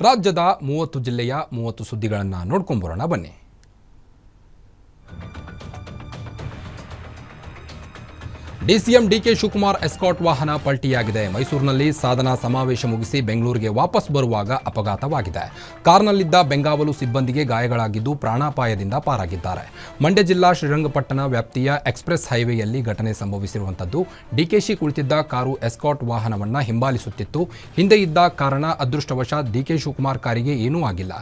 ರಾಜ್ಯದ ಮೂವತ್ತು ಜಿಲ್ಲೆಯ ಮೂವತ್ತು ಸುದ್ದಿಗಳನ್ನು ನೋಡ್ಕೊಂಬರೋಣ ಬನ್ನಿ. ಡಿಸಿಎಂ ಡಿಕೆ ಶಿವಕುಮಾರ್ ಎಸ್ಕಾಟ್ ವಾಹನ ಪಲ್ಟಿಯಾಗಿದೆ. ಮೈಸೂರಿನಲ್ಲಿ ಸಾಧನಾ ಸಮಾವೇಶ ಮುಗಿಸಿ ಬೆಂಗಳೂರಿಗೆ ವಾಪಸ್ ಬರುವಾಗ ಅಪಘಾತವಾಗಿದೆ. ಕಾರ್ನಲ್ಲಿದ್ದ ಬೆಂಗಾವಲು ಸಿಬ್ಬಂದಿಗೆ ಗಾಯಗಳಾಗಿದ್ದು ಪ್ರಾಣಾಪಾಯದಿಂದ ಪಾರಾಗಿದ್ದಾರೆ. ಮಂಡ್ಯ ಜಿಲ್ಲಾ ಶ್ರೀರಂಗಪಟ್ಟಣ ವ್ಯಾಪ್ತಿಯ ಎಕ್ಸ್ಪ್ರೆಸ್ ಹೈವೇಯಲ್ಲಿ ಘಟನೆ ಸಂಭವಿಸಿರುವಂತದ್ದು ಡಿಕೆಶಿ ಕುಳಿತಿದ್ದ ಕಾರು ಎಸ್ಕಾಟ್ ವಾಹನವನ್ನು ಹಿಂಬಾಲಿಸುತ್ತಿತ್ತು. ಹಿಂದೆ ಇದ್ದ ಕಾರಣ ಅದೃಷ್ಟವಶಾತ್ ಡಿಕೆ ಶಿವಕುಮಾರ್ ಕಾರಿಗೆ ಏನೂ ಆಗಿಲ್ಲ.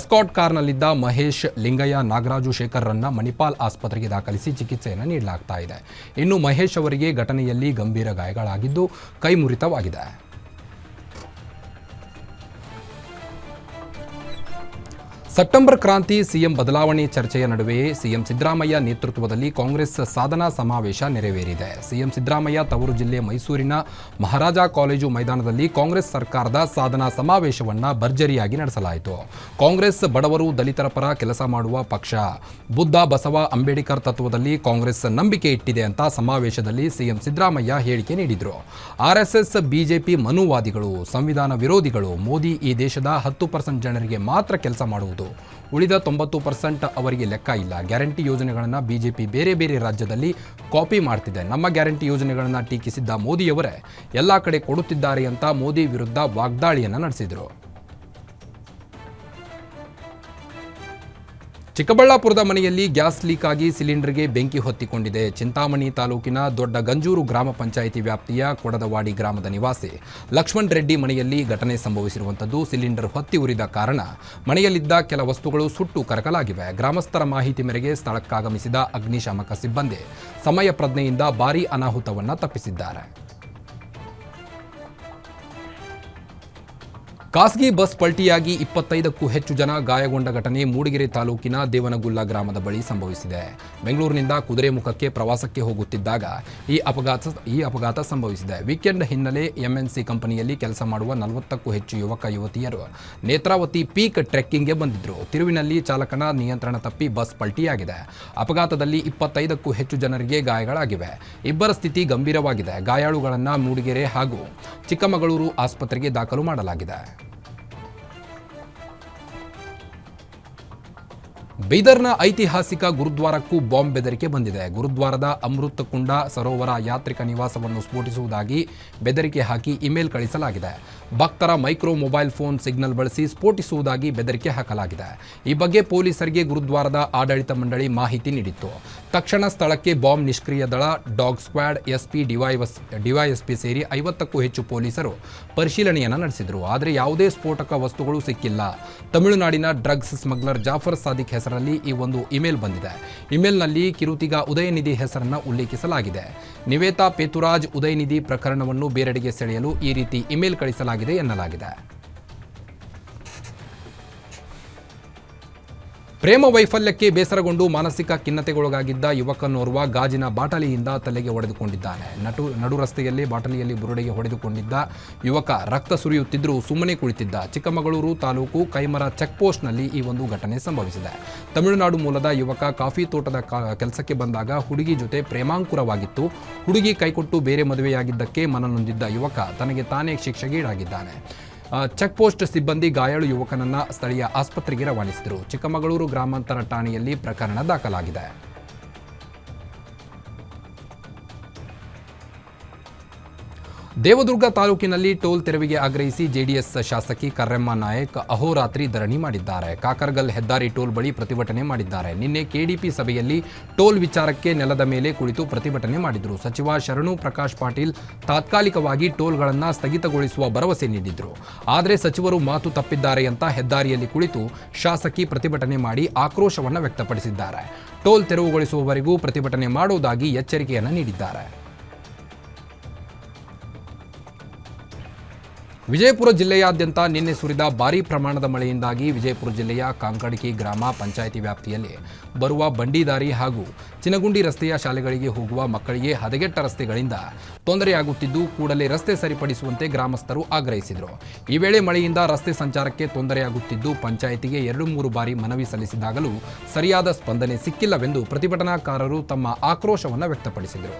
ಎಸ್ಕಾಟ್ ಕಾರ್ನಲ್ಲಿದ್ದ ಮಹೇಶ್ ಲಿಂಗಯ್ಯ ನಾಗರಾಜು ಶೇಖರ್ರನ್ನ ಮಣಿಪಾಲ್ ಆಸ್ಪತ್ರೆಗೆ ದಾಖಲಿಸಿ ಚಿಕಿತ್ಸೆಯನ್ನು ನೀಡಲಾಗ್ತಾ ಇದೆ. ಇನ್ನು ಮಹೇಶ್ ಅವರಿಗೆ ಘಟನೆಯಲ್ಲಿ ಗಂಭೀರ ಗಾಯಗಳಾಗಿದ್ದು ಕೈ ಮುರಿತವಾಗಿದೆ. ಸೆಪ್ಟೆಂಬರ್ ಕ್ರಾಂತಿ ಸಿಎಂ ಬದಲಾವಣೆ ಚರ್ಚೆಯ ನಡುವೆಯೇ ಸಿಎಂ ಸಿದ್ದರಾಮಯ್ಯ ನೇತೃತ್ವದಲ್ಲಿ ಕಾಂಗ್ರೆಸ್ ಸಾಧನಾ ಸಮಾವೇಶ ನೆರವೇರಿದೆ. ಸಿಎಂ ಸಿದ್ದರಾಮಯ್ಯ ತವರು ಜಿಲ್ಲೆ ಮೈಸೂರಿನ ಮಹಾರಾಜ ಕಾಲೇಜು ಮೈದಾನದಲ್ಲಿ ಕಾಂಗ್ರೆಸ್ ಸರ್ಕಾರದ ಸಾಧನಾ ಸಮಾವೇಶವನ್ನು ಭರ್ಜರಿಯಾಗಿ ನಡೆಸಲಾಯಿತು. ಕಾಂಗ್ರೆಸ್ ಬಡವರು ದಲಿತರ ಪರ ಕೆಲಸ ಮಾಡುವ ಪಕ್ಷ. ಬುದ್ಧ, ಬಸವ, ಅಂಬೇಡ್ಕರ್ ತತ್ವದಲ್ಲಿ ಕಾಂಗ್ರೆಸ್ ನಂಬಿಕೆ ಇಟ್ಟಿದೆ ಅಂತ ಸಮಾವೇಶದಲ್ಲಿ ಸಿಎಂ ಸಿದ್ದರಾಮಯ್ಯ ಹೇಳಿಕೆ ನೀಡಿದರು. ಆರ್ಎಸ್ಎಸ್ ಬಿಜೆಪಿ ಮನುವಾದಿಗಳು, ಸಂವಿಧಾನ ವಿರೋಧಿಗಳು, ಮೋದಿ ಈ ದೇಶದ ಹತ್ತು ಪರ್ಸೆಂಟ್ ಜನರಿಗೆ ಮಾತ್ರ ಕೆಲಸ ಮಾಡುವುದು ಉಳಿದ ತೊಂಬತ್ತು ಪರ್ಸೆಂಟ್ ಅವರಿಗೆ ಲೆಕ್ಕ ಇಲ್ಲ. ಗ್ಯಾರಂಟಿ ಯೋಜನೆಗಳನ್ನು ಬಿಜೆಪಿ ಬೇರೆ ಬೇರೆ ರಾಜ್ಯದಲ್ಲಿ ಕಾಪಿ ಮಾಡ್ತಿದೆ. ನಮ್ಮ ಗ್ಯಾರಂಟಿ ಯೋಜನೆಗಳನ್ನು ಟೀಕಿಸಿದ್ದ ಮೋದಿಯವರೇ, ಎಲ್ಲ ಕಡೆ ಕೊಡುತ್ತಿದ್ದಾರೆ ಅಂತ ಮೋದಿ ವಿರುದ್ಧ ವಾಗ್ದಾಳಿಯನ್ನು ನಡೆಸಿದರು. ಚಿಕ್ಕಬಳ್ಳಾಪುರದ ಮನೆಯಲ್ಲಿ ಗ್ಯಾಸ್ ಲೀಕ್ ಆಗಿ ಸಿಲಿಂಡರ್ಗೆ ಬೆಂಕಿ ಹೊತ್ತಿಕೊಂಡಿದೆ. ಚಿಂತಾಮಣಿ ತಾಲೂಕಿನ ದೊಡ್ಡ ಗಂಜೂರು ಗ್ರಾಮ ಪಂಚಾಯಿತಿ ವ್ಯಾಪ್ತಿಯ ಕೊಡದವಾಡಿ ಗ್ರಾಮದ ನಿವಾಸಿ ಲಕ್ಷ್ಮಣ್ ರೆಡ್ಡಿ ಮನೆಯಲ್ಲಿ ಘಟನೆ ಸಂಭವಿಸಿರುವಂಥದ್ದು ಸಿಲಿಂಡರ್ ಹೊತ್ತಿ ಉರಿದ ಕಾರಣ ಮನೆಯಲ್ಲಿದ್ದ ಕೆಲ ವಸ್ತುಗಳು ಸುಟ್ಟು ಕರಕಲಾಗಿವೆ. ಗ್ರಾಮಸ್ಥರ ಮಾಹಿತಿ ಮೇರೆಗೆ ಸ್ಥಳಕ್ಕಾಗಮಿಸಿದ ಅಗ್ನಿಶಾಮಕ ಸಿಬ್ಬಂದಿ ಸಮಯ ಪ್ರಜ್ಞೆಯಿಂದ ಭಾರೀ ಅನಾಹುತವನ್ನು ತಪ್ಪಿಸಿದ್ದಾರೆ. ಖಾಸಗಿ ಬಸ್ ಪಲ್ಟಿಯಾಗಿ ಇಪ್ಪತ್ತೈದಕ್ಕೂ ಹೆಚ್ಚು ಜನ ಗಾಯಗೊಂಡ ಘಟನೆ ಮೂಡಿಗೆರೆ ತಾಲೂಕಿನ ದೇವನಗುಲ್ಲ ಗ್ರಾಮದ ಬಳಿ ಸಂಭವಿಸಿದೆ. ಬೆಂಗಳೂರಿನಿಂದ ಕುದುರೆಮುಖಕ್ಕೆ ಪ್ರವಾಸಕ್ಕೆ ಹೋಗುತ್ತಿದ್ದಾಗ ಈ ಅಪಘಾತ ಈ ಅಪಘಾತ ಸಂಭವಿಸಿದೆ. ವೀಕೆಂಡ್ ಹಿನ್ನೆಲೆ ಎಂಎನ್ಸಿ ಕಂಪನಿಯಲ್ಲಿ ಕೆಲಸ ಮಾಡುವ ನಲವತ್ತಕ್ಕೂ ಹೆಚ್ಚು ಯುವಕ ಯುವತಿಯರು ನೇತ್ರಾವತಿ ಪೀಕ್ ಟ್ರೆಕ್ಕಿಂಗ್ಗೆ ಬಂದಿದ್ದರು ತಿರುವಿನಲ್ಲಿ ಚಾಲಕನ ನಿಯಂತ್ರಣ ತಪ್ಪಿ ಬಸ್ ಪಲ್ಟಿಯಾಗಿದೆ. ಅಪಘಾತದಲ್ಲಿ ಇಪ್ಪತ್ತೈದಕ್ಕೂ ಹೆಚ್ಚು ಜನರಿಗೆ ಗಾಯಗಳಾಗಿವೆ. ಇಬ್ಬರ ಸ್ಥಿತಿ ಗಂಭೀರವಾಗಿದೆ. ಗಾಯಾಳುಗಳನ್ನು ಮೂಡಿಗೆರೆ ಹಾಗೂ ಚಿಕ್ಕಮಗಳೂರು ಆಸ್ಪತ್ರೆಗೆ ದಾಖಲು ಮಾಡಲಾಗಿದೆ. ಬೀದರ್ನ ಐತಿಹಾಸಿಕ ಗುರುದ್ವಾರಕ್ಕೂ ಬಾಂಬ್ ಬೆದರಿಕೆ ಬಂದಿದೆ. ಗುರುದ್ವಾರದ ಅಮೃತ ಕುಂಡ ಸರೋವರ ಯಾತ್ರಿಕ ನಿವಾಸವನ್ನು ಸ್ಫೋಟಿಸುವುದಾಗಿ ಬೆದರಿಕೆ ಹಾಕಿ ಇಮೇಲ್ ಕಳಿಸಲಾಗಿದೆ. ಭಕ್ತರ ಮೈಕ್ರೋ ಮೊಬೈಲ್ ಫೋನ್ ಸಿಗ್ನಲ್ ಬಳಸಿ ಸ್ಫೋಟಿಸುವುದಾಗಿ ಬೆದರಿಕೆ ಹಾಕಲಾಗಿದೆ. ಈ ಬಗ್ಗೆ ಪೊಲೀಸರಿಗೆ ಗುರುದ್ವಾರದ ಆಡಳಿತ ಮಂಡಳಿ ಮಾಹಿತಿ ನೀಡಿತ್ತು. ತಕ್ಷಣ ಸ್ಥಳಕ್ಕೆ ಬಾಂಬ್ ನಿಷ್ಕ್ರಿಯ ದಳ, dog squad, SP, DYS, DYSP ಸೇರಿ ಐವತ್ತಕ್ಕೂ ಹೆಚ್ಚು ಪೊಲೀಸರು ಪರಿಶೀಲನೆಯನ್ನು ನಡೆಸಿದರು. ಆದರೆ ಯಾವುದೇ ಸ್ಫೋಟಕ ವಸ್ತುಗಳು ಸಿಕ್ಕಿಲ್ಲ. ತಮಿಳುನಾಡಿನ ಡ್ರಗ್ಸ್ ಸ್ಮಗ್ಲರ್ ಜಾಫರ್ ಸಾದಿಕ್ ಹೆಸರಲ್ಲಿ ಈ ಒಂದು ಇಮೇಲ್ ಬಂದಿದೆ. ಇಮೇಲ್ನಲ್ಲಿ ಕಿರುತಿಗ ಉದಯನಿಧಿ ಹೆಸರನ್ನು ಉಲ್ಲೇಖಿಸಲಾಗಿದೆ. ನಿವೇತಾ ಪೇತುರಾಜ್ ಉದಯನಿಧಿ ಪ್ರಕರಣವನ್ನು ಬೇರೆಡೆಗೆ ಸೆಳೆಯಲು ಈ ರೀತಿ ಇಮೇಲ್ ಕಳಿಸಲಾಗಿದೆ ಎನ್ನಲಾಗಿದೆ. ಪ್ರೇಮ ವೈಫಲ್ಯಕ್ಕೆ ಬೇಸರಗೊಂಡು ಮಾನಸಿಕ ಖಿನ್ನತೆಗೊಳಗಾಗಿದ್ದ ಯುವಕನೋರ್ವ ಗಾಜಿನ ಬಾಟಲಿಯಿಂದ ತಲೆಗೆ ಹೊಡೆದುಕೊಂಡಿದ್ದಾನೆ ನಟು, ನಡು ರಸ್ತೆಯಲ್ಲಿ ಬಾಟಲಿಯಲ್ಲಿ ಬುರುಡೆಗೆ ಹೊಡೆದುಕೊಂಡಿದ್ದ ಯುವಕ ರಕ್ತ ಸುರಿಯುತ್ತಿದ್ದರೂ ಸುಮ್ಮನೆ ಕುಳಿತಿದ್ದ ಚಿಕ್ಕಮಗಳೂರು ತಾಲೂಕು ಕೈಮರ ಚೆಕ್ಪೋಸ್ಟ್ನಲ್ಲಿ ಈ ಒಂದು ಘಟನೆ ಸಂಭವಿಸಿದೆ. ತಮಿಳುನಾಡು ಮೂಲದ ಯುವಕ ಕಾಫಿ ತೋಟದ ಕೆಲಸಕ್ಕೆ ಬಂದಾಗ ಹುಡುಗಿ ಜೊತೆ ಪ್ರೇಮಾಂಕುರವಾಗಿತ್ತು. ಹುಡುಗಿ ಕೈಕೊಟ್ಟು ಬೇರೆ ಮದುವೆಯಾಗಿದ್ದಕ್ಕೆ ಮನನೊಂದಿದ್ದ ಯುವಕ ತನಗೆ ತಾನೇ ಶಿಕ್ಷೆಗೀಡಾಗಿದ್ದಾನೆ. ಚೆಕ್ ಪೋಸ್ಟ್ ಸಿಬ್ಬಂದಿ ಗಾಯಾಳು ಯುವಕನನ್ನ ಸ್ಥಳೀಯ ಆಸ್ಪತ್ರೆಗೆ ರವಾನಿಸಿದರು. ಚಿಕ್ಕಮಗಳೂರು ಗ್ರಾಮಾಂತರ ಠಾಣೆಯಲ್ಲಿ ಪ್ರಕರಣ ದಾಖಲಾಗಿದೆ. ದೇವದುರ್ಗ ತಾಲೂಕಿನಲ್ಲಿ ಟೋಲ್ ತೆರವಿಗೆ ಆಗ್ರಹಿಸಿ ಜೆಡಿಎಸ್ ಶಾಸಕಿ ಕರ್ರೆಮ್ಮ ನಾಯಕ್ ಅಹೋರಾತ್ರಿ ಧರಣಿ ಮಾಡಿದ್ದಾರೆ. ಕಾಕರ್ಗಲ್ ಹೆದ್ದಾರಿ ಟೋಲ್ ಬಳಿ ಪ್ರತಿಭಟನೆ ಮಾಡಿದ್ದಾರೆ. ನಿನ್ನೆ ಕೆಡಿಪಿ ಸಭೆಯಲ್ಲಿ ಟೋಲ್ ವಿಚಾರಕ್ಕೆ ನೆಲದ ಮೇಲೆ ಕುಳಿತು ಪ್ರತಿಭಟನೆ ಮಾಡಿದರು. ಸಚಿವ ಶರಣು ಪ್ರಕಾಶ್ ಪಾಟೀಲ್ ತಾತ್ಕಾಲಿಕವಾಗಿ ಟೋಲ್ಗಳನ್ನು ಸ್ಥಗಿತಗೊಳಿಸುವ ಭರವಸೆ ನೀಡಿದ್ರು. ಆದರೆ ಸಚಿವರು ಮಾತು ತಪ್ಪಿದ್ದಾರೆ ಅಂತ ಹೆದ್ದಾರಿಯಲ್ಲಿ ಕುಳಿತು ಶಾಸಕಿ ಪ್ರತಿಭಟನೆ ಮಾಡಿ ಆಕ್ರೋಶವನ್ನು ವ್ಯಕ್ತಪಡಿಸಿದ್ದಾರೆ. ಟೋಲ್ ತೆರವುಗೊಳಿಸುವವರೆಗೂ ಪ್ರತಿಭಟನೆ ಮಾಡುವುದಾಗಿ ಎಚ್ಚರಿಕೆಯನ್ನು ನೀಡಿದ್ದಾರೆ. ವಿಜಯಪುರ ಜಿಲ್ಲೆಯಾದ್ಯಂತ ನಿನ್ನೆ ಸುರಿದ ಭಾರೀ ಪ್ರಮಾಣದ ಮಳೆಯಿಂದಾಗಿ ವಿಜಯಪುರ ಜಿಲ್ಲೆಯ ಕಾಂಕಡಕಿ ಗ್ರಾಮ ಪಂಚಾಯಿತಿ ವ್ಯಾಪ್ತಿಯಲ್ಲಿ ಬರುವ ಬಂಡಿದಾರಿ ಹಾಗೂ ಚಿನಗುಂಡಿ ರಸ್ತೆಯ ಶಾಲೆಗಳಿಗೆ ಹೋಗುವ ಮಕ್ಕಳಿಗೆ ಹದಗೆಟ್ಟ ರಸ್ತೆಗಳಿಂದ ತೊಂದರೆಯಾಗುತ್ತಿದ್ದು, ಕೂಡಲೇ ರಸ್ತೆ ಸರಿಪಡಿಸುವಂತೆ ಗ್ರಾಮಸ್ಥರು ಆಗ್ರಹಿಸಿದರು. ಈ ವೇಳೆ ಮಳೆಯಿಂದ ರಸ್ತೆ ಸಂಚಾರಕ್ಕೆ ತೊಂದರೆಯಾಗುತ್ತಿದ್ದು, ಪಂಚಾಯಿತಿಗೆ ಎರಡು ಮೂರು ಬಾರಿ ಮನವಿ ಸಲ್ಲಿಸಿದಾಗಲೂ ಸರಿಯಾದ ಸ್ಪಂದನೆ ಸಿಕ್ಕಿಲ್ಲವೆಂದು ಪ್ರತಿಭಟನಾಕಾರರು ತಮ್ಮ ಆಕ್ರೋಶವನ್ನು ವ್ಯಕ್ತಪಡಿಸಿದರು.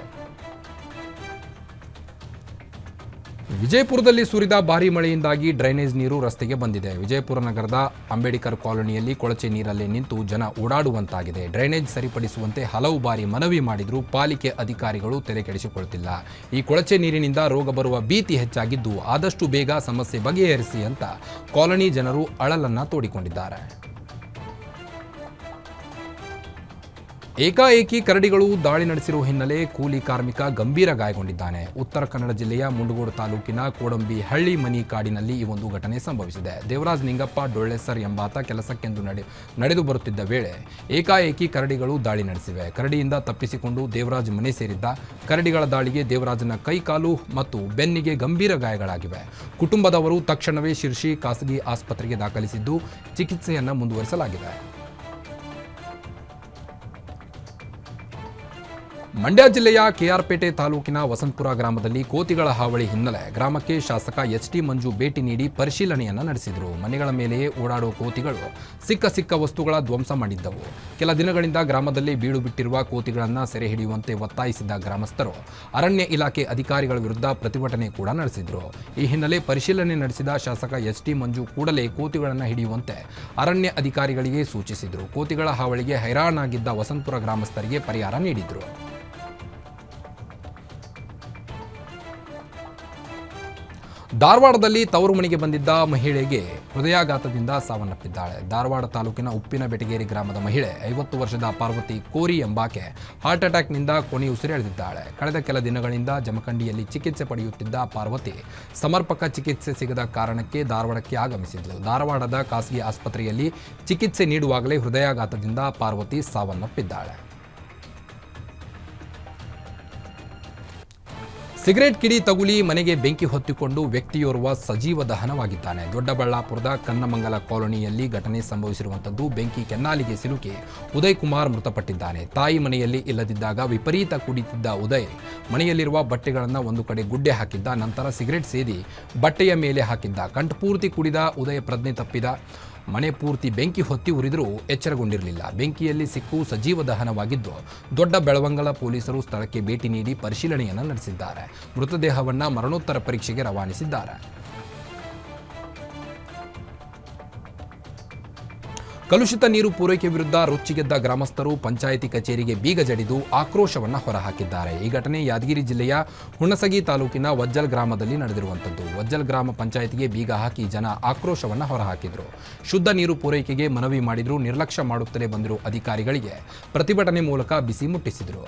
ವಿಜಯಪುರದಲ್ಲಿ ಸುರಿದ ಭಾರಿ ಮಳೆಯಿಂದಾಗಿ ಡ್ರೈನೇಜ್ ನೀರು ರಸ್ತೆಗೆ ಬಂದಿದೆ. ವಿಜಯಪುರ ನಗರದ ಅಂಬೇಡ್ಕರ್ ಕಾಲೋನಿಯಲ್ಲಿ ಕೊಳಚೆ ನೀರಲ್ಲೇ ನಿಂತು ಜನ ಓಡಾಡುವಂತಾಗಿದೆ. ಡ್ರೈನೇಜ್ ಸರಿಪಡಿಸುವಂತೆ ಹಲವು ಬಾರಿ ಮನವಿ ಮಾಡಿದರೂ ಪಾಲಿಕೆ ಅಧಿಕಾರಿಗಳು ತೆರೆ ಕೆಡಿಸಿಕೊಳ್ಳುತ್ತಿಲ್ಲ ಈ ಕೊಳಚೆ ನೀರಿನಿಂದ ರೋಗ ಬರುವ ಭೀತಿ ಹೆಚ್ಚಾಗಿದ್ದು ಆದಷ್ಟು ಬೇಗ ಸಮಸ್ಯೆ ಬಗೆಹರಿಸಿ ಅಂತ ಕಾಲೋನಿ ಜನರು ಅಳಲನ್ನ ತೋಡಿಕೊಂಡಿದ್ದಾರೆ. ಏಕಾಏಕಿ ಕರಡಿಗಳು ದಾಳಿ ನಡೆಸಿರುವ ಹಿನ್ನೆಲೆ ಕೂಲಿ ಕಾರ್ಮಿಕ ಗಂಭೀರ ಗಾಯಗೊಂಡಿದ್ದಾನೆ. ಉತ್ತರ ಕನ್ನಡ ಜಿಲ್ಲೆಯ ಮುಂಡಗೋಡು ತಾಲೂಕಿನ ಕೋಡಂಬಿ ಹಳ್ಳಿ ಮನಿ ಕಾಡಿನಲ್ಲಿ ಈ ಒಂದು ಘಟನೆ ಸಂಭವಿಸಿದೆ. ದೇವರಾಜ್ ನಿಂಗಪ್ಪ ಡೊಳ್ಳೆಸರ್ ಎಂಬಾತ ಕೆಲಸಕ್ಕೆಂದು ನಡೆ, ನಡೆದು ಬರುತ್ತಿದ್ದ ವೇಳೆ ಏಕಾಏಕಿ ಕರಡಿಗಳು ದಾಳಿ ನಡೆಸಿವೆ. ಕರಡಿಯಿಂದ ತಪ್ಪಿಸಿಕೊಂಡು ದೇವರಾಜ್ ಮನೆ ಸೇರಿದ್ದ ಕರಡಿಗಳ ದಾಳಿಗೆ ದೇವರಾಜನ ಕೈಕಾಲು ಮತ್ತು ಬೆನ್ನಿಗೆ ಗಂಭೀರ ಗಾಯಗಳಾಗಿವೆ. ಕುಟುಂಬದವರು ತಕ್ಷಣವೇ ಶಿರ್ಷಿ ಖಾಸಗಿ ಆಸ್ಪತ್ರೆಗೆ ದಾಖಲಿಸಿದ್ದು ಚಿಕಿತ್ಸೆಯನ್ನು ಮುಂದುವರಿಸಲಾಗಿದೆ. ಮಂಡ್ಯ ಜಿಲ್ಲೆಯ ಕೆಆರ್ಪೇಟೆ ತಾಲೂಕಿನ ವಸಂತಪುರ ಗ್ರಾಮದಲ್ಲಿ ಕೋತಿಗಳ ಹಾವಳಿ ಹಿನ್ನೆಲೆ ಗ್ರಾಮಕ್ಕೆ ಶಾಸಕ ಎಚ್ ಟಿ ಮಂಜು ಭೇಟಿ ನೀಡಿ ಪರಿಶೀಲನೆಯನ್ನ ನಡೆಸಿದರು. ಮನೆಗಳ ಮೇಲೆಯೇ ಓಡಾಡುವ ಕೋತಿಗಳು ಸಿಕ್ಕ ಸಿಕ್ಕ ವಸ್ತುಗಳ ಧ್ವಂಸ ಮಾಡಿದ್ದವು. ಕೆಲ ದಿನಗಳಿಂದ ಗ್ರಾಮದಲ್ಲಿ ಬೀಡು ಬಿಟ್ಟಿರುವ ಕೋತಿಗಳನ್ನು ಸೆರೆ ಹಿಡಿಯುವಂತೆ ಒತ್ತಾಯಿಸಿದ ಗ್ರಾಮಸ್ಥರು ಅರಣ್ಯ ಇಲಾಖೆ ಅಧಿಕಾರಿಗಳ ವಿರುದ್ಧ ಪ್ರತಿಭಟನೆ ಕೂಡ ನಡೆಸಿದರು. ಈ ಹಿನ್ನೆಲೆ ಪರಿಶೀಲನೆ ನಡೆಸಿದ ಶಾಸಕ ಎಚ್ ಟಿ ಮಂಜು ಕೂಡಲೇ ಕೋತಿಗಳನ್ನು ಹಿಡಿಯುವಂತೆ ಅರಣ್ಯ ಅಧಿಕಾರಿಗಳಿಗೆ ಸೂಚಿಸಿದರು. ಕೋತಿಗಳ ಹಾವಳಿಗೆ ಹೈರಾಣಾಗಿದ್ದ ವಸಂತಪುರ ಗ್ರಾಮಸ್ಥರಿಗೆ ಪರಿಹಾರ ನೀಡಿದರು. ಧಾರವಾಡದಲ್ಲಿ ತವರು ಮನೆಗೆ ಬಂದಿದ್ದ ಮಹಿಳೆಗೆ ಹೃದಯಾಘಾತದಿಂದ ಸಾವನ್ನಪ್ಪಿದ್ದಾಳೆ. ಧಾರವಾಡ ತಾಲೂಕಿನ ಉಪ್ಪಿನ ಬೆಟಗೇರಿ ಗ್ರಾಮದ ಮಹಿಳೆ ಐವತ್ತು ವರ್ಷದ ಪಾರ್ವತಿ ಕೋರಿ ಎಂಬಾಕೆ ಹಾರ್ಟ್ ಅಟ್ಯಾಕ್ನಿಂದ ಕೊನೆಯುಸಿರೆಳೆದಿದ್ದಾಳೆ ಕಳೆದ ಕೆಲ ದಿನಗಳಿಂದ ಜಮಖಂಡಿಯಲ್ಲಿ ಚಿಕಿತ್ಸೆ ಪಡೆಯುತ್ತಿದ್ದ ಪಾರ್ವತಿ ಸಮರ್ಪಕ ಚಿಕಿತ್ಸೆ ಸಿಗದ ಕಾರಣಕ್ಕೆ ಧಾರವಾಡಕ್ಕೆ ಆಗಮಿಸಿದ್ಲು. ಧಾರವಾಡದ ಖಾಸಗಿ ಆಸ್ಪತ್ರೆಯಲ್ಲಿ ಚಿಕಿತ್ಸೆ ನೀಡುವಾಗಲೇ ಹೃದಯಾಘಾತದಿಂದ ಪಾರ್ವತಿ ಸಾವನ್ನಪ್ಪಿದ್ದಾಳೆ. ಸಿಗರೆಟ್ ಕಿಡಿ ತಗುಲಿ ಮನೆಗೆ ಬೆಂಕಿ ಹೊತ್ತಿಕೊಂಡು ವ್ಯಕ್ತಿಯೋರ್ವ ಸಜೀವ ದಹನವಾಗಿದ್ದಾನೆ. ದೊಡ್ಡಬಳ್ಳಾಪುರದ ಕನ್ನಮಂಗಲ ಕಾಲೋನಿಯಲ್ಲಿ ಘಟನೆ ಸಂಭವಿಸಿರುವಂಥದ್ದು ಬೆಂಕಿ ಕೆನ್ನಾಲಿಗೆ ಸಿಲುಕಿ ಉದಯ್ ಕುಮಾರ್ ಮೃತಪಟ್ಟಿದ್ದಾನೆ. ತಾಯಿ ಮನೆಯಲ್ಲಿ ಇಲ್ಲದಿದ್ದಾಗ ವಿಪರೀತ ಕುಡಿತಿದ್ದ ಉದಯ್ ಮನೆಯಲ್ಲಿರುವ ಬಟ್ಟೆಗಳನ್ನು ಒಂದು ಕಡೆ ಗುಡ್ಡೆ ಹಾಕಿದ್ದ, ನಂತರ ಸಿಗರೆಟ್ ಸೇದಿ ಬಟ್ಟೆಯ ಮೇಲೆ ಹಾಕಿದ್ದ. ಕಂಠಪೂರ್ತಿ ಕುಡಿದ ಉದಯ ಪ್ರಜ್ಞೆ ತಪ್ಪಿದ. ಮನೆ ಪೂರ್ತಿ ಬೆಂಕಿ ಹೊತ್ತಿ ಉರಿದರೂ ಎಚ್ಚರಗೊಂಡಿರಲಿಲ್ಲ. ಬೆಂಕಿಯಲ್ಲಿ ಸಿಕ್ಕು ಸಜೀವ ದಹನವಾಗಿದ್ದು, ದೊಡ್ಡ ಬೆಳವಂಗಲ ಪೊಲೀಸರು ಸ್ಥಳಕ್ಕೆ ಭೇಟಿ ನೀಡಿ ಪರಿಶೀಲನೆಯನ್ನು ನಡೆಸಿದ್ದಾರೆ. ಮೃತದೇಹವನ್ನು ಮರಣೋತ್ತರ ಪರೀಕ್ಷೆಗೆ ರವಾನಿಸಿದ್ದಾರೆ. ಕಲುಷಿತ ನೀರು ಪೂರೈಕೆ ವಿರುದ್ಧ ರೊಚ್ಚಿಗೆದ್ದ ಗ್ರಾಮಸ್ಥರು ಪಂಚಾಯಿತಿ ಕಚೇರಿಗೆ ಬೀಗ ಜಡಿದು ಆಕ್ರೋಶವನ್ನು ಹೊರಹಾಕಿದ್ದಾರೆ. ಈ ಘಟನೆ ಯಾದಗಿರಿ ಜಿಲ್ಲೆಯ ಹುಣಸಗಿ ತಾಲೂಕಿನ ವಜ್ಜಲ್ ಗ್ರಾಮದಲ್ಲಿ ನಡೆದಿರುವಂಥದ್ದು ವಜ್ಜಲ್ ಗ್ರಾಮ ಪಂಚಾಯಿತಿಗೆ ಬೀಗ ಹಾಕಿ ಜನ ಆಕ್ರೋಶವನ್ನು ಹೊರಹಾಕಿದ್ರು. ಶುದ್ಧ ನೀರು ಪೂರೈಕೆಗೆ ಮನವಿ ಮಾಡಿದರೂ, ನಿರ್ಲಕ್ಷ್ಯ ಮಾಡುತ್ತಲೇ ಬಂದಿರುವ ಅಧಿಕಾರಿಗಳಿಗೆ. ಪ್ರತಿಭಟನೆ ಮೂಲಕ ಬಿಸಿ ಮುಟ್ಟಿಸಿದರು.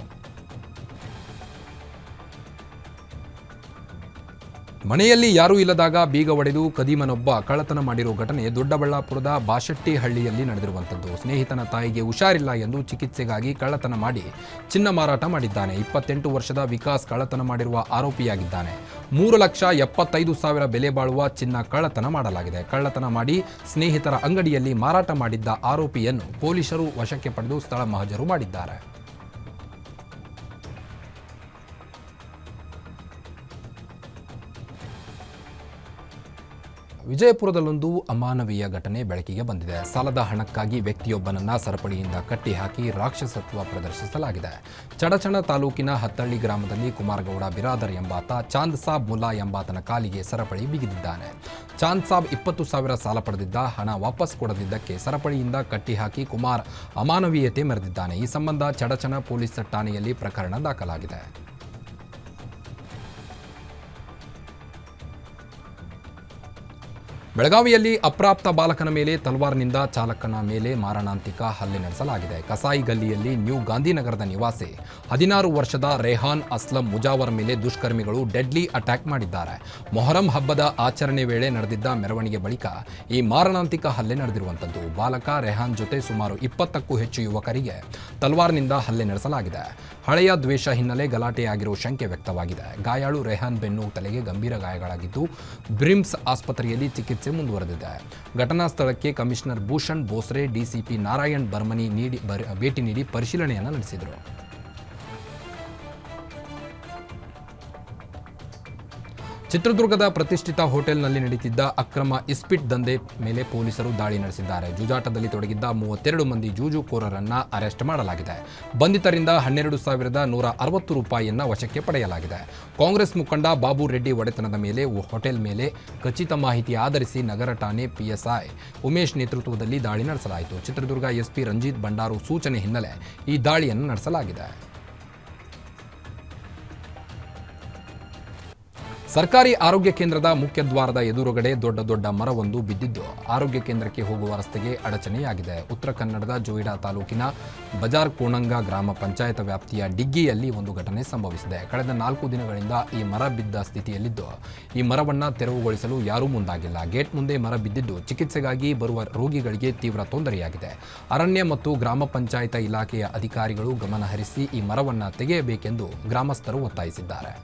ಮನೆಯಲ್ಲಿ ಯಾರೂ ಇಲ್ಲದಾಗ ಬೀಗ ಒಡೆದು ಕದೀಮನೊಬ್ಬ ಕಳ್ಳತನ ಮಾಡಿರೋ ಘಟನೆ ದೊಡ್ಡಬಳ್ಳಾಪುರದ ಬಾಶೆಟ್ಟಿಹಳ್ಳಿಯಲ್ಲಿ ನಡೆದಿರುವಂಥದ್ದು. ಸ್ನೇಹಿತನ ತಾಯಿಗೆ ಹುಷಾರಿಲ್ಲ ಎಂದು ಚಿಕಿತ್ಸೆಗಾಗಿ ಕಳ್ಳತನ ಮಾಡಿ ಚಿನ್ನ ಮಾರಾಟ ಮಾಡಿದ್ದಾನೆ. ಇಪ್ಪತ್ತೆಂಟು ವರ್ಷದ ವಿಕಾಸ್ ಕಳ್ಳತನ ಮಾಡಿರುವ ಆರೋಪಿಯಾಗಿದ್ದಾನೆ. ಮೂರು ಲಕ್ಷ ಎಪ್ಪತ್ತೈದು ಸಾವಿರ ಬೆಲೆ ಬಾಳುವ ಚಿನ್ನ ಕಳ್ಳತನ ಮಾಡಲಾಗಿದೆ. ಕಳ್ಳತನ ಮಾಡಿ ಸ್ನೇಹಿತರ ಅಂಗಡಿಯಲ್ಲಿ ಮಾರಾಟ ಮಾಡಿದ್ದ ಆರೋಪಿಯನ್ನು ಪೊಲೀಸರು ವಶಕ್ಕೆ ಪಡೆದು ಸ್ಥಳ ಮಹಜರು ಮಾಡಿದ್ದಾರೆ. ವಿಜಯಪುರದಲ್ಲೊಂದು ಅಮಾನವೀಯ ಘಟನೆ ಬೆಳಕಿಗೆ ಬಂದಿದೆ. ಸಾಲದ ಹಣಕ್ಕಾಗಿ ವ್ಯಕ್ತಿಯೊಬ್ಬನನ್ನ ಸರಪಳಿಯಿಂದ ಕಟ್ಟಿಹಾಕಿ ರಾಕ್ಷಸತ್ವ ಪ್ರದರ್ಶಿಸಲಾಗಿದೆ. ಚಡಚಣ ತಾಲೂಕಿನ ಹತ್ತಳ್ಳಿ ಗ್ರಾಮದಲ್ಲಿ ಕುಮಾರಗೌಡ ಬಿರಾದರ್ ಎಂಬಾತ, ಚಾಂದ್ ಸಾಬ್ ಮುಲ್ಲಾ ಎಂಬಾತನ ಕಾಲಿಗೆ ಸರಪಳಿ ಬಿಗಿದಿದ್ದಾನೆ. ಚಾಂದ್ ಸಾಬ್ ಇಪ್ಪತ್ತು ಸಾವಿರ ಸಾಲ ಪಡೆದಿದ್ದ, ಹಣ ವಾಪಸ್ ಕೊಡದಿದ್ದಕ್ಕೆ ಸರಪಳಿಯಿಂದ ಕಟ್ಟಿಹಾಕಿ ಕುಮಾರ್ ಅಮಾನವೀಯತೆ ಮೆರೆದಿದ್ದಾನೆ. ಈ ಸಂಬಂಧ ಚಡಚಣ ಪೊಲೀಸ್ ಠಾಣೆಯಲ್ಲಿ ಪ್ರಕರಣ ದಾಖಲಾಗಿದೆ. ಬೆಳಗಾವಿಯಲ್ಲಿ ಅಪ್ರಾಪ್ತ ಬಾಲಕನ ಮೇಲೆ ತಲ್ವಾರ್ನಿಂದ ಚಾಲಕನ ಮೇಲೆ ಮಾರಣಾಂತಿಕ ಹಲ್ಲೆ ನಡೆಸಲಾಗಿದೆ. ಕಸಾಯಿ ಗಲ್ಲಿಯಲ್ಲಿ ನ್ಯೂ ಗಾಂಧಿನಗರದ ನಿವಾಸಿ, ಹದಿನಾರು ವರ್ಷದ ರೆಹಾನ್ ಅಸ್ಲಂ ಮುಜಾವರ್ ಮೇಲೆ ದುಷ್ಕರ್ಮಿಗಳು ಡೆಡ್ಲಿ ಅಟ್ಯಾಕ್ ಮಾಡಿದ್ದಾರೆ. ಮೊಹರಂ ಹಬ್ಬದ ಆಚರಣೆ ವೇಳೆ ನಡೆದಿದ್ದ ಮೆರವಣಿಗೆ ಬಳಿಕ ಈ ಮಾರಣಾಂತಿಕ ಹಲ್ಲೆ ನಡೆದಿರುವಂಥದ್ದು. ಬಾಲಕ ರೆಹಾನ್ ಜೊತೆ ಸುಮಾರು ಇಪ್ಪತ್ತಕ್ಕೂ ಹೆಚ್ಚು ಯುವಕರಿಗೆ ತಲ್ವಾರ್ನಿಂದ ಹಲ್ಲೆ ನಡೆಸಲಾಗಿದೆ. ಹಳೆಯ ದ್ವೇಷ ಹಿನ್ನೆಲೆ ಗಲಾಟೆಯಾಗಿರುವ ಶಂಕೆ ವ್ಯಕ್ತವಾಗಿದೆ. ಗಾಯಾಳು ರೆಹಾನ್ ಬೆನ್ನು ತಲೆಗೆ ಗಂಭೀರ ಗಾಯಗಳಾಗಿದ್ದು, ಬ್ರಿಮ್ಸ್ ಆಸ್ಪತ್ರೆಯಲ್ಲಿ ಚಿಕಿತ್ಸೆ ಮುಂದುವರೆದಿದೆ. ಘಟನಾ ಸ್ಥಳಕ್ಕೆ ಕಮಿಷನರ್ ಭೂಷಣ್ ಬೋಸ್ರೆ, ಡಿಸಿಪಿ ನಾರಾಯಣ್ ಬರ್ಮನಿ ನೀಡಿ ಭೇಟಿ ನೀಡಿ ಪರಿಶೀಲನೆಯನ್ನು ನಡೆಸಿದರು. ಚಿತ್ರದುರ್ಗದ ಪ್ರತಿಷ್ಠಿತ ಹೋಟೆಲ್ನಲ್ಲಿ ನಡೀತಿದ್ದ ಅಕ್ರಮ ಇಸ್ಪಿಟ್ ದಂಧೆ ಮೇಲೆ ಪೊಲೀಸರು ದಾಳಿ ನಡೆಸಿದ್ದಾರೆ. ಜೂಜಾಟದಲ್ಲಿ ತೊಡಗಿದ್ದ ಮೂವತ್ತೆರಡು ಮಂದಿ ಜೂಜುಕೋರರನ್ನ ಅರೆಸ್ಟ್ ಮಾಡಲಾಗಿದೆ. ಬಂಧಿತರಿಂದ ಹನ್ನೆರಡು ಸಾವಿರದ ನೂರ ಅರವತ್ತು ರೂಪಾಯಿಯನ್ನ ವಶಕ್ಕೆ ಪಡೆಯಲಾಗಿದೆ. ಕಾಂಗ್ರೆಸ್ ಮುಖಂಡ ಬಾಬು ರೆಡ್ಡಿ ಒಡೆತನದ ಮೇಲೆ ಹೋಟೆಲ್ ಮೇಲೆ ಖಚಿತ ಮಾಹಿತಿ ಆಧರಿಸಿ ನಗರ ಠಾಣೆ ಪಿಎಸ್ಐ ಉಮೇಶ್ ನೇತೃತ್ವದಲ್ಲಿ ದಾಳಿ ನಡೆಸಲಾಯಿತು. ಚಿತ್ರದುರ್ಗ ಎಸ್ಪಿ ರಂಜಿತ್ ಭಂಡಾರು ಸೂಚನೆ ಹಿನ್ನೆಲೆ ಈ ದಾಳಿಯನ್ನು ನಡೆಸಲಾಗಿದೆ. ಸರ್ಕಾರಿ ಆರೋಗ್ಯ ಕೇಂದ್ರದ ಮುಖ್ಯ ದ್ವಾರದ ಎದುರುಗಡೆ ದೊಡ್ಡ ದೊಡ್ಡ ಮರವೊಂದು ಬಿದ್ದಿದ್ದು, ಆರೋಗ್ಯ ಕೇಂದ್ರಕ್ಕೆ ಹೋಗುವ ರಸ್ತೆಗೆ ಅಡಚಣೆಯಾಗಿದೆ. ಉತ್ತರ ಕನ್ನಡದ ಜೋಯಿಡಾ ತಾಲೂಕಿನ ಬಜಾರ್ ಕೋಣಂಗ ಗ್ರಾಮ ಪಂಚಾಯತ್ ವ್ಯಾಪ್ತಿಯ ಡಿಗ್ಗಿಯಲ್ಲಿ ಒಂದು ಘಟನೆ ಸಂಭವಿಸಿದೆ. ಕಳೆದ ನಾಲ್ಕು ದಿನಗಳಿಂದ ಈ ಮರ ಬಿದ್ದ ಸ್ಥಿತಿಯಲ್ಲಿದ್ದು, ಈ ಮರವನ್ನು ತೆರವುಗೊಳಿಸಲು ಯಾರೂ ಮುಂದಾಗಿಲ್ಲ. ಗೇಟ್ ಮುಂದೆ ಮರ ಬಿದ್ದಿದ್ದು, ಚಿಕಿತ್ಸೆಗಾಗಿ ಬರುವ ರೋಗಿಗಳಿಗೆ ತೀವ್ರ ತೊಂದರೆಯಾಗಿದೆ. ಅರಣ್ಯ ಮತ್ತು ಗ್ರಾಮ ಪಂಚಾಯತ್ ಇಲಾಖೆಯ ಅಧಿಕಾರಿಗಳು ಗಮನಹರಿಸಿ ಈ ಮರವನ್ನು ತೆಗೆಯಬೇಕೆಂದು ಗ್ರಾಮಸ್ಥರು ಒತ್ತಾಯಿಸಿದ್ದಾರೆ.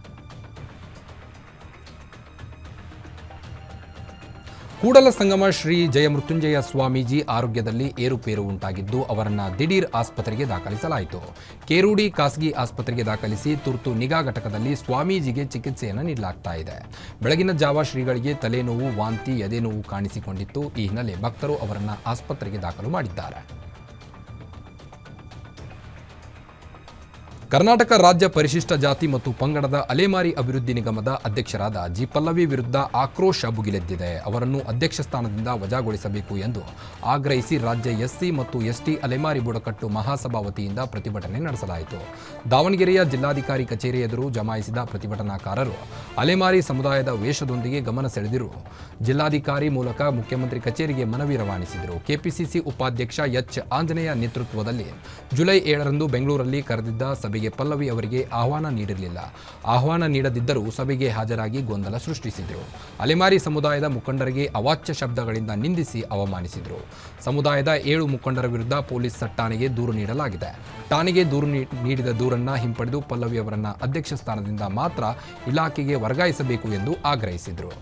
ಕೂಡಲ ಸಂಗಮ ಶ್ರೀ ಜಯಮೃತ್ಯುಂಜಯ ಸ್ವಾಮೀಜಿ ಆರೋಗ್ಯದಲ್ಲಿ ಏರುಪೇರು ಉಂಟಾಗಿದ್ದು, ಅವರನ್ನು ದಿಢೀರ್ ಆಸ್ಪತ್ರೆಗೆ ದಾಖಲಿಸಲಾಯಿತು. ಕೇರೂಡಿ ಖಾಸಗಿ ಆಸ್ಪತ್ರೆಗೆ ದಾಖಲಿಸಿ ತುರ್ತು ನಿಗಾ ಘಟಕದಲ್ಲಿ ಸ್ವಾಮೀಜಿಗೆ ಚಿಕಿತ್ಸೆಯನ್ನು ನೀಡಲಾಗ್ತಾ ಇದೆ. ಬೆಳಗಿನ ಜಾವ ಶ್ರೀಗಳಿಗೆ ತಲೆನೋವು, ವಾಂತಿ, ಎದೆನೋವು ಕಾಣಿಸಿಕೊಂಡಿತ್ತು. ಈ ಹಿನ್ನೆಲೆ ಭಕ್ತರು ಅವರನ್ನು ಆಸ್ಪತ್ರೆಗೆ ದಾಖಲು ಮಾಡಿದ್ದಾರೆ. ಕರ್ನಾಟಕ ರಾಜ್ಯ ಪರಿಶಿಷ್ಟ ಜಾತಿ ಮತ್ತು ಪಂಗಡದ ಅಲೆಮಾರಿ ಅಭಿವೃದ್ಧಿ ನಿಗಮದ ಅಧ್ಯಕ್ಷರಾದ ಜಿ ಪಲ್ಲವಿ ವಿರುದ್ಧ ಆಕ್ರೋಶ ಭುಗಿಲೆದ್ದಿದೆ. ಅವರನ್ನು ಅಧ್ಯಕ್ಷ ಸ್ಥಾನದಿಂದ ವಜಾಗೊಳಿಸಬೇಕು ಎಂದು ಆಗ್ರಹಿಸಿ ರಾಜ್ಯ ಎಸ್ಸಿ ಮತ್ತು ಎಸ್ಟಿ ಅಲೆಮಾರಿ ಬುಡಕಟ್ಟು ಮಹಾಸಭಾ ವತಿಯಿಂದ ಪ್ರತಿಭಟನೆ ನಡೆಸಲಾಯಿತು. ದಾವಣಗೆರೆಯ ಜಿಲ್ಲಾಧಿಕಾರಿ ಕಚೇರಿ ಎದುರು ಜಮಾಯಿಸಿದ ಪ್ರತಿಭಟನಾಕಾರರು ಅಲೆಮಾರಿ ಸಮುದಾಯದ ವೇಷದೊಂದಿಗೆ ಗಮನ ಸೆಳೆದಿರು. ಜಿಲ್ಲಾಧಿಕಾರಿ ಮೂಲಕ ಮುಖ್ಯಮಂತ್ರಿ ಕಚೇರಿಗೆ ಮನವಿ ರವಾನಿಸಿದರು. ಕೆಪಿಸಿಸಿ ಉಪಾಧ್ಯಕ್ಷ ಎಚ್. ಆಂಜನೇಯ ನೇತೃತ್ವದಲ್ಲಿ ಜುಲೈ ಏಳರಂದು ಬೆಂಗಳೂರಲ್ಲಿ ಕರೆದಿದ್ದ ಸಭೆಗೆ ಪಲ್ಲವಿ ಅವರಿಗೆ ಆಹ್ವಾನ ನೀಡಿರಲಿಲ್ಲ. ಆಹ್ವಾನ ನೀಡದಿದ್ದರೂ ಸಭೆಗೆ ಹಾಜರಾಗಿ ಗೊಂದಲ ಸೃಷ್ಟಿಸಿದರು. ಅಲೆಮಾರಿ ಸಮುದಾಯದ ಮುಖಂಡರಿಗೆ ಅವಾಚ್ಯ ಶಬ್ದಗಳಿಂದ ನಿಂದಿಸಿ ಅವಮಾನಿಸಿದರು. ಸಮುದಾಯದ ಏಳು ಮುಖಂಡರ ವಿರುದ್ಧ ಪೊಲೀಸ್ ಠಾಣೆಗೆ ದೂರು ನೀಡಲಾಗಿದೆ. ಠಾಣೆಗೆ ದೂರು ನೀಡಿದ ದೂರನ್ನ ಹಿಂಪಡೆದು ಪಲ್ಲವಿ ಅವರನ್ನ ಅಧ್ಯಕ್ಷ ಸ್ಥಾನದಿಂದ ಮಾತ್ರ ಇಲಾಖೆಗೆ ವರ್ಗಾಯಿಸಬೇಕು ಎಂದು ಆಗ್ರಹಿಸಿದರು.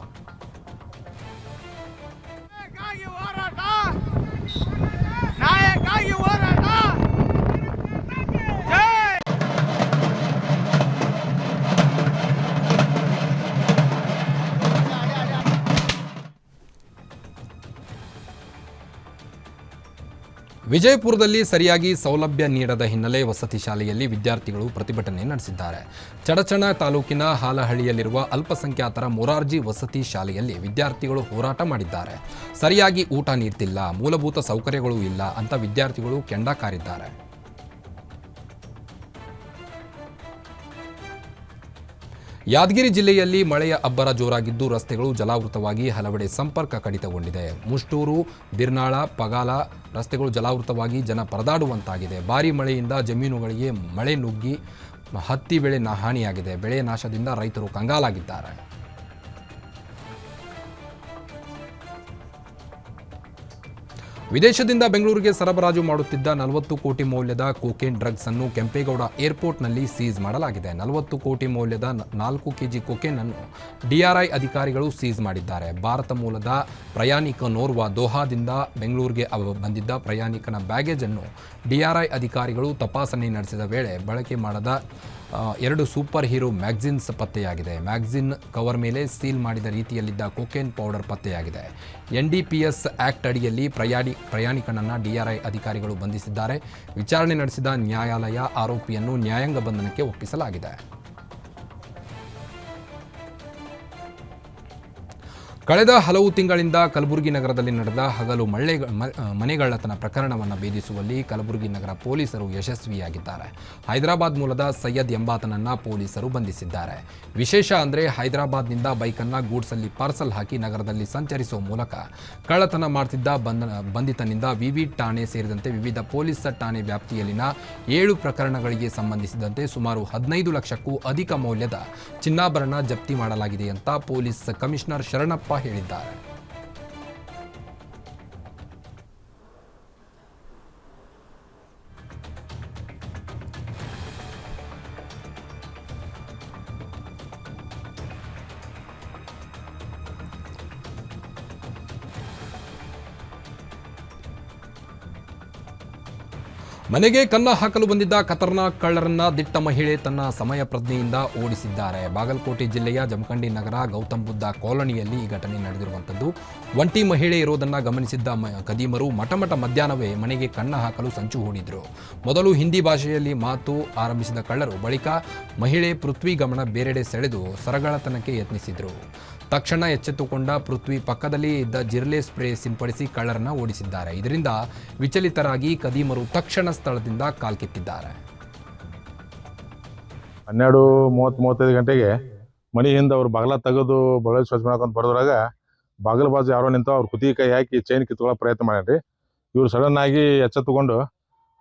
ವಿಜಯಪುರದಲ್ಲಿ ಸರಿಯಾಗಿ ಸೌಲಭ್ಯ ನೀಡದ ಹಿನ್ನೆಲೆ ವಸತಿ ಶಾಲೆಯಲ್ಲಿ ವಿದ್ಯಾರ್ಥಿಗಳು ಪ್ರತಿಭಟನೆ ನಡೆಸಿದ್ದಾರೆ. ಚಡಚಣ ತಾಲೂಕಿನ ಹಾಲಹಳ್ಳಿಯಲ್ಲಿರುವ ಅಲ್ಪಸಂಖ್ಯಾತರ ಮೊರಾರ್ಜಿ ವಸತಿ ಶಾಲೆಯಲ್ಲಿ ವಿದ್ಯಾರ್ಥಿಗಳು ಹೋರಾಟ ಮಾಡಿದ್ದಾರೆ. ಸರಿಯಾಗಿ ಊಟ ನೀಡ್ತಿಲ್ಲ, ಮೂಲಭೂತ ಸೌಕರ್ಯಗಳು ಇಲ್ಲ ಅಂತ ವಿದ್ಯಾರ್ಥಿಗಳು ಕೆಂಡ ಕಾರಿದ್ದಾರೆ ಯಾದಗಿರಿ ಜಿಲ್ಲೆಯಲ್ಲಿ ಮಳೆಯ ಅಬ್ಬರ ಜೋರಾಗಿದ್ದು ರಸ್ತೆಗಳು ಜಲಾವೃತವಾಗಿ ಹಲವೆಡೆ ಸಂಪರ್ಕ ಕಡಿತಗೊಂಡಿದೆ. ಮುಷ್ಟೂರು, ಬಿರ್ನಾಳ, ಪಗಾಲ ರಸ್ತೆಗಳು ಜಲಾವೃತವಾಗಿ ಜನ ಪರದಾಡುವಂತಾಗಿದೆ. ಭಾರೀ ಮಳೆಯಿಂದ ಜಮೀನುಗಳಿಗೆ ಮಳೆ ನುಗ್ಗಿ ಹತ್ತಿ ಬೆಳೆ ಹಾನಿಯಾಗಿದೆ. ಬೆಳೆ ನಾಶದಿಂದ ರೈತರು ಕಂಗಾಲಾಗಿದ್ದಾರೆ. ವಿದೇಶದಿಂದ ಬೆಂಗಳೂರಿಗೆ ಸರಬರಾಜು ಮಾಡುತ್ತಿದ್ದ ನಲವತ್ತು ಕೋಟಿ ಮೌಲ್ಯದ ಕೋಕೇನ್ ಡ್ರಗ್ಸ್ ಅನ್ನು ಕೆಂಪೇಗೌಡ ಏರ್ಪೋರ್ಟ್ನಲ್ಲಿ ಸೀಸ್ ಮಾಡಲಾಗಿದೆ. ನಲವತ್ತು ಕೋಟಿ ಮೌಲ್ಯದ ನಾಲ್ಕು ಕೆಜಿ ಕೊಕೇನ್ ಅನ್ನು ಡಿಆರ್ಐ ಅಧಿಕಾರಿಗಳು ಸೀಸ್ ಮಾಡಿದ್ದಾರೆ. ಭಾರತ ಮೂಲದ ಪ್ರಯಾಣಿಕ ನೋರ್ವ ದೋಹಾದಿಂದ ಬೆಂಗಳೂರಿಗೆ ಬಂದಿದ್ದ ಪ್ರಯಾಣಿಕನ ಬ್ಯಾಗೇಜ್ ಅನ್ನು ಡಿಆರ್ಐ ಅಧಿಕಾರಿಗಳು ತಪಾಸಣೆ ನಡೆಸಿದ ವೇಳೆ ಬಳಕೆ ಮಾಡದ ಎರಡು ಸೂಪರ್ ಹೀರೋ ಮ್ಯಾಗ್ಝಿನ್ಸ್ ಪತ್ತೆಯಾಗಿದೆ. ಮ್ಯಾಗ್ಝಿನ್ ಕವರ್ ಮೇಲೆ ಸೀಲ್ ಮಾಡಿದ ರೀತಿಯಲ್ಲಿದ್ದ ಕೊಕೇನ್ ಪೌಡರ್ ಪತ್ತೆಯಾಗಿದೆ. N D P S act ಅಡಿಯಲ್ಲಿ ಪ್ರಯಾಣಿ ಪ್ರಯಾಣಿಕನನ್ನು ಡಿಆರ್ಐ ಅಧಿಕಾರಿಗಳು ಬಂಧಿಸಿದ್ದಾರೆ. ವಿಚಾರಣೆ ನಡೆಸಿದ ನ್ಯಾಯಾಲಯ ಆರೋಪಿಯನ್ನು ನ್ಯಾಯಾಂಗ ಬಂಧನಕ್ಕೆ ಒಪ್ಪಿಸಲಾಗಿದೆ. ಕಳೆದ ಹಲವು ತಿಂಗಳಿಂದ ಕಲಬುರಗಿ ನಗರದಲ್ಲಿ ನಡೆದ ಹಗಲು ಮಳ್ಳೆ ಮನೆಗಳ್ಳತನ ಪ್ರಕರಣವನ್ನು ಭೇದಿಸುವಲ್ಲಿ ಕಲಬುರಗಿ ನಗರ ಪೊಲೀಸರು ಯಶಸ್ವಿಯಾಗಿದ್ದಾರೆ. ಹೈದರಾಬಾದ್ ಮೂಲದ ಸೈಯದ್ ಎಂಬಾತನನ್ನ ಪೊಲೀಸರು ಬಂಧಿಸಿದ್ದಾರೆ. ವಿಶೇಷ ಅಂದರೆ ಹೈದರಾಬಾದ್ನಿಂದ ಬೈಕನ್ನು ಗೂಡ್ಸಲ್ಲಿ ಪಾರ್ಸಲ್ ಹಾಕಿ ನಗರದಲ್ಲಿ ಸಂಚರಿಸುವ ಮೂಲಕ ಕಳ್ಳತನ ಮಾಡ್ತಿದ್ದ ಬಂಧನ ಬಂಧಿತನಿಂದ ವಿವಿ ಠಾಣೆ ಸೇರಿದಂತೆ ವಿವಿಧ ಪೊಲೀಸ್ ಠಾಣೆ ವ್ಯಾಪ್ತಿಯಲ್ಲಿನ ಏಳು ಪ್ರಕರಣಗಳಿಗೆ ಸಂಬಂಧಿಸಿದಂತೆ ಸುಮಾರು ಹದಿನೈದು ಲಕ್ಷಕ್ಕೂ ಅಧಿಕ ಮೌಲ್ಯದ ಚಿನ್ನಾಭರಣ ಜಪ್ತಿ ಮಾಡಲಾಗಿದೆ ಅಂತ ಪೊಲೀಸ್ ಕಮಿಷನರ್ ಶರಣಪ್ಪ уваги від Дари. ಮನೆಗೆ ಕನ್ನ ಹಾಕಲು ಬಂದಿದ್ದ ಖತರ್ನಾಕ್ ಕಳ್ಳರನ್ನ ದಿಟ್ಟ ಮಹಿಳೆ ತನ್ನ ಸಮಯ ಪ್ರಜ್ಞೆಯಿಂದ ಓಡಿಸಿದ್ದಾರೆ. ಬಾಗಲಕೋಟೆ ಜಿಲ್ಲೆಯ ಜಮಖಂಡಿ ನಗರ ಗೌತಮ್ ಬುದ್ಧ ಕಾಲೋನಿಯಲ್ಲಿ ಈ ಘಟನೆ ನಡೆದಿರುವಂಥದ್ದು. ಒಂಟಿ ಮಹಿಳೆ ಇರೋದನ್ನ ಗಮನಿಸಿದ್ದ ಕದೀಮರು ಮಟಮಟ ಮಧ್ಯಾಹ್ನವೇ ಮನೆಗೆ ಕಣ್ಣ ಹಾಕಲು ಸಂಚು ಹೂಡಿದ್ರು. ಮೊದಲು ಹಿಂದಿ ಭಾಷೆಯಲ್ಲಿ ಮಾತು ಆರಂಭಿಸಿದ ಕಳ್ಳರು ಬಳಿಕ ಮಹಿಳೆ ಪೃಥ್ವಿ ಗಮನ ಬೇರೆಡೆ ಸೆಳೆದು ಸರಗಳತನಕ್ಕೆ ಯತ್ನಿಸಿದ್ರು. ತಕ್ಷಣ ಎಚ್ಚೆತ್ತುಕೊಂಡ ಪೃಥ್ವಿ ಪಕ್ಕದಲ್ಲಿ ಇದ್ದ ಜಿರ್ಲೆ ಸ್ಪ್ರೇ ಸಿಂಪಡಿಸಿ ಕಳ್ಳರನ್ನ ಓಡಿಸಿದ್ದಾರೆ. ಇದರಿಂದ ವಿಚಲಿತರಾಗಿ ಕದೀಮರು ತಕ್ಷಣ ಸ್ಥಳದಿಂದ ಕಾಲ್ಕಿತ್ತಿದ್ದಾರೆ ಹನ್ನೆರಡು ಮೂವತ್ತು ಮೂವತ್ತೈದು ಗಂಟೆಗೆ ಮನೆಯಿಂದ ಅವ್ರು ಬಾಗಿಲ ತೆಗೆದು ಬಗಲ ಸ್ವಚ್ಛ ಮಾಡ್ಕೊಂಡು ಬರೋದ್ರಾಗ ಬಾಗಿಲ ಬಾಜು ಯಾರೋ ನಿಂತು ಅವ್ರು ಕುತ್ತಿಗೆ ಕೈ ಹಾಕಿ ಚೈನ್ ಕಿತ್ಕೊಳ್ಳೋ ಪ್ರಯತ್ನ ಮಾಡ್ಯಾನ್ರಿ ಇವ್ರು ಸಡನ್ ಆಗಿ ಎಚ್ಚೆತ್ತುಕೊಂಡು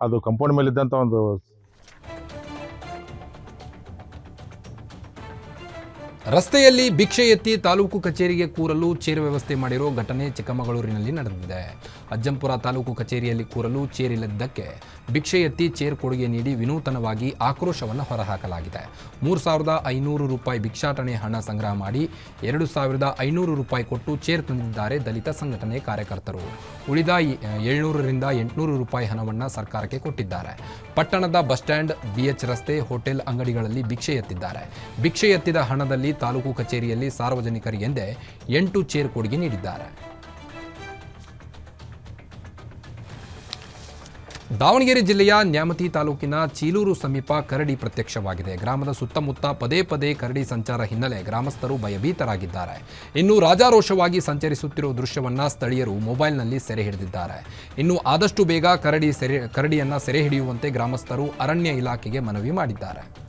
ಅದು ಕಂಪೌಂಡ್ ಮೇಲೆ ಇದ್ದಂಥ ಒಂದು ರಸ್ತೆಯಲ್ಲಿ ಭಿಕ್ಷೆ ಎತ್ತಿ ತಾಲೂಕು ಕಚೇರಿಗೆ ಕೂರಲು ಚೇರ್ ವ್ಯವಸ್ಥೆ ಮಾಡಿರೋ ಘಟನೆ ಚಿಕ್ಕಮಗಳೂರಿನಲ್ಲಿ ನಡೆದಿದೆ. ಅಜ್ಜಂಪುರ ತಾಲೂಕು ಕಚೇರಿಯಲ್ಲಿ ಕೂರಲು ಚೇರಿಲ್ಲದ್ದಕ್ಕೆ ಭಿಕ್ಷೆ ಎತ್ತಿ ಚೇರ್ ಕೊಡುಗೆ ನೀಡಿ ವಿನೂತನವಾಗಿ ಆಕ್ರೋಶವನ್ನು ಹೊರಹಾಕಲಾಗಿದೆ. ಮೂರು ಸಾವಿರದ ಐನೂರು ರೂಪಾಯಿ ಭಿಕ್ಷಾಟನೆ ಹಣ ಸಂಗ್ರಹ ಮಾಡಿ ಎರಡು ಸಾವಿರದ ಐನೂರು ರೂಪಾಯಿ ಕೊಟ್ಟು ಚೇರ್ ತಂದಿದ್ದಾರೆ ದಲಿತ ಸಂಘಟನೆ ಕಾರ್ಯಕರ್ತರು. ಉಳಿದ ಏಳ್ನೂರರಿಂದ ಎಂಟುನೂರು ರೂಪಾಯಿ ಹಣವನ್ನು ಸರ್ಕಾರಕ್ಕೆ ಕೊಟ್ಟಿದ್ದಾರೆ. ಪಟ್ಟಣದ ಬಸ್ ಸ್ಟ್ಯಾಂಡ್ ಬಿಎಚ್ ರಸ್ತೆ, ಹೋಟೆಲ್ ಅಂಗಡಿಗಳಲ್ಲಿ ಭಿಕ್ಷೆ ಎತ್ತಿದ್ದಾರೆ. ಭಿಕ್ಷೆ ಎತ್ತಿದ ಹಣದಲ್ಲಿ ತಾಲೂಕು ಕಚೇರಿಯಲ್ಲಿ ಸಾರ್ವಜನಿಕರಿಗೆಂದೇ ಎಂಟು ಚೇರ್ ಕೊಡುಗೆ ನೀಡಿದ್ದಾರೆ. ದಾವಣಗೆರೆ ಜಿಲ್ಲೆಯ ನ್ಯಾಮತಿ ತಾಲೂಕಿನ ಚೀಲೂರು ಸಮೀಪ ಕರಡಿ ಪ್ರತ್ಯಕ್ಷವಾಗಿದೆ. ಗ್ರಾಮದ ಸುತ್ತಮುತ್ತ ಪದೇ ಪದೇ ಕರಡಿ ಸಂಚಾರ ಹಿನ್ನೆಲೆ ಗ್ರಾಮಸ್ಥರು ಭಯಭೀತರಾಗಿದ್ದಾರೆ. ಇನ್ನು ರಾಜಾರೋಷವಾಗಿ ಸಂಚರಿಸುತ್ತಿರುವ ದೃಶ್ಯವನ್ನು ಸ್ಥಳೀಯರು ಮೊಬೈಲ್ನಲ್ಲಿ ಸೆರೆ ಹಿಡಿದಿದ್ದಾರೆ. ಇನ್ನು ಆದಷ್ಟು ಬೇಗ ಕರಡಿ ಸೆರೆ, ಕರಡಿಯನ್ನು ಸೆರೆ ಹಿಡಿಯುವಂತೆ ಗ್ರಾಮಸ್ಥರು ಅರಣ್ಯ ಇಲಾಖೆಗೆ ಮನವಿ ಮಾಡಿದ್ದಾರೆ.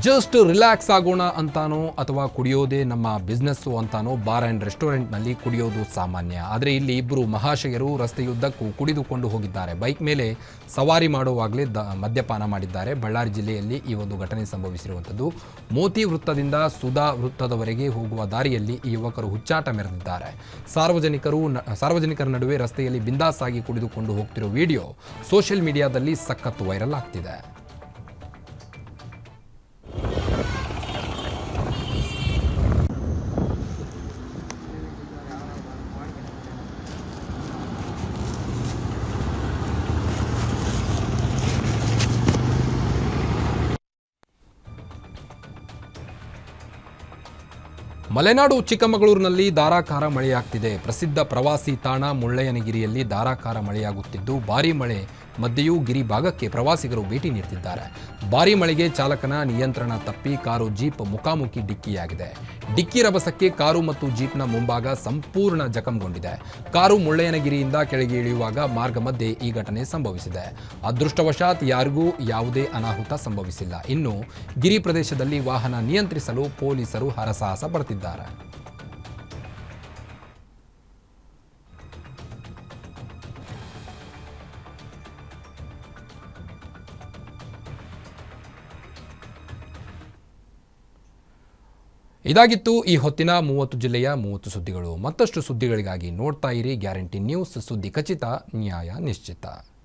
ಜಸ್ಟ್ ರಿಲ್ಯಾಕ್ಸ್ ಆಗೋಣ ಅಂತಾನೋ ಅಥವಾ ಕುಡಿಯೋದೇ ನಮ್ಮ ಬಿಸ್ನೆಸ್ಸು ಅಂತಾನೋ ಬಾರ್ ಆ್ಯಂಡ್ ರೆಸ್ಟೋರೆಂಟ್ನಲ್ಲಿ ಕುಡಿಯೋದು ಸಾಮಾನ್ಯ. ಆದರೆ ಇಲ್ಲಿ ಇಬ್ಬರು ಮಹಾಶಯರು ರಸ್ತೆಯುದ್ದಕ್ಕೂ ಕುಡಿದುಕೊಂಡು ಹೋಗಿದ್ದಾರೆ. ಬೈಕ್ ಮೇಲೆ ಸವಾರಿ ಮಾಡುವಾಗಲೇ ದ ಮದ್ಯಪಾನ ಮಾಡಿದ್ದಾರೆ. ಬಳ್ಳಾರಿ ಜಿಲ್ಲೆಯಲ್ಲಿ ಈ ಒಂದು ಘಟನೆ ಸಂಭವಿಸಿರುವಂಥದ್ದು. ಮೋತಿ ವೃತ್ತದಿಂದ ಸುಧಾ ವೃತ್ತದವರೆಗೆ ಹೋಗುವ ದಾರಿಯಲ್ಲಿ ಈ ಯುವಕರು ಹುಚ್ಚಾಟ ಮೆರೆದಿದ್ದಾರೆ. ಸಾರ್ವಜನಿಕರು ಸಾರ್ವಜನಿಕರ ನಡುವೆ ರಸ್ತೆಯಲ್ಲಿ ಬಿಂದಾಸಾಗಿ ಕುಡಿದುಕೊಂಡು ಹೋಗ್ತಿರೋ ವಿಡಿಯೋ ಸೋಷಿಯಲ್ ಮೀಡಿಯಾದಲ್ಲಿ ಸಖತ್ತು ವೈರಲ್ ಆಗ್ತಿದೆ. ಮಲೆನಾಡು ಚಿಕ್ಕಮಗಳೂರಿನಲ್ಲಿ ಧಾರಾಕಾರ ಮಳೆಯಾಗ್ತಿದೆ. ಪ್ರಸಿದ್ಧ ಪ್ರವಾಸಿ ತಾಣ ಮುಳ್ಳಯ್ಯನಗಿರಿಯಲ್ಲಿ ಧಾರಾಕಾರ ಮಳೆಯಾಗುತ್ತಿದ್ದು ಭಾರೀ ಮಳೆ ಮಧ್ಯೆಯೂ ಗಿರಿ ಭಾಗಕ್ಕೆ ಪ್ರವಾಸಿಗರು ಭೇಟಿ ನೀಡುತ್ತಿದ್ದಾರೆ ಭಾರೀ ಮಳೆಗೆ ಚಾಲಕನ ನಿಯಂತ್ರಣ ತಪ್ಪಿ ಕಾರು ಜೀಪ್ ಮುಖಾಮುಖಿ ಡಿಕ್ಕಿಯಾಗಿದೆ. ಡಿಕ್ಕಿ ರಭಸಕ್ಕೆ ಕಾರು ಮತ್ತು ಜೀಪ್ನ ಮುಂಭಾಗ ಸಂಪೂರ್ಣ ಜಖಂಗೊಂಡಿದೆ. ಕಾರು ಮುಳ್ಳಯ್ಯನಗಿರಿಯಿಂದ ಕೆಳಗೆ ಇಳಿಯುವಾಗ ಮಾರ್ಗ ಮಧ್ಯೆ ಈ ಘಟನೆ ಸಂಭವಿಸಿದೆ. ಅದೃಷ್ಟವಶಾತ್ ಯಾರಿಗೂ ಯಾವುದೇ ಅನಾಹುತ ಸಂಭವಿಸಿಲ್ಲ. ಇನ್ನು ಗಿರಿ ಪ್ರದೇಶದಲ್ಲಿ ವಾಹನ ನಿಯಂತ್ರಿಸಲು ಪೊಲೀಸರು ಹರಸಾಹಸ ಪಡ್ತಿದ್ದಾರೆ. ಇದಾಗಿತ್ತು ಈ ಹೊತ್ತಿನ ಮೂವತ್ತು ಜಿಲ್ಲೆಯ ಮೂವತ್ತು ಸುದ್ದಿಗಳು. ಮತ್ತಷ್ಟು ಸುದ್ದಿಗಳಿಗಾಗಿ ನೋಡ್ತಾ ಇರಿ ಗ್ಯಾರಂಟಿ ನ್ಯೂಸ್ ಸುದ್ದಿ ಖಚಿತ ನ್ಯಾಯ ನಿಶ್ಚಿತ.